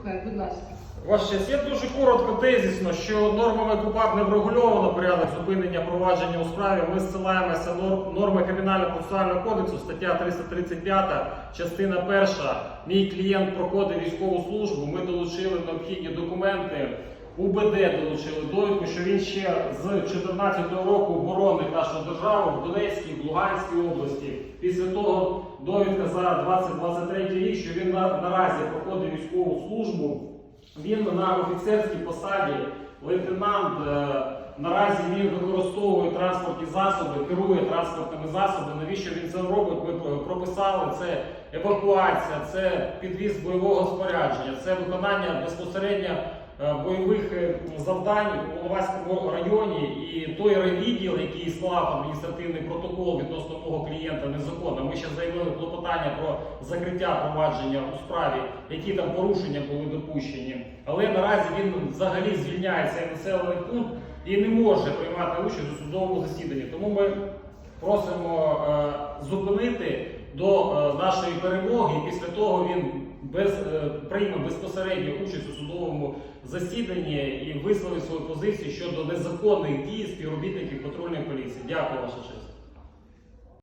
слухаю, будь ласка. Ваша честь, я дуже коротко тезісно, що нормами КУПАП не врегульовано порядок зупинення провадження у справі. Ми зсилаємося норми Кримінально-процесуального кодексу, стаття 335, частина перша. Мій клієнт проходить військову службу. Ми долучили необхідні документи. УБД долучили довідку, що він ще з 2014 року боронить нашу державу в Донецькій, в Луганській області. Після того довідка за 2023 рік, що він на- наразі проходить військову службу. Він на офіцерській посаді, лейтенант. е, Наразі він використовує транспортні засоби, керує транспортними засобами. Навіщо він це робить? Ми прописали це евакуація, це підвіз бойового спорядження, це виконання безпосередньо бойових е, завдань у Головаському районі. І той райвідділ, який склав адміністративний протокол відносно мого клієнта незаконно. Ми ще заявили клопотання про закриття провадження у справі, які там порушення були допущені. Але наразі він взагалі звільняє цей населений пункт і не може приймати участь у судовому засіданні. Тому ми просимо е, зупинити до е, нашої перемоги, і після того він без, е, прийме безпосередню участь у судовому засіданні і висловив свою позицію щодо незаконних дій співробітників патрульної поліції. Дякую, ваша честь.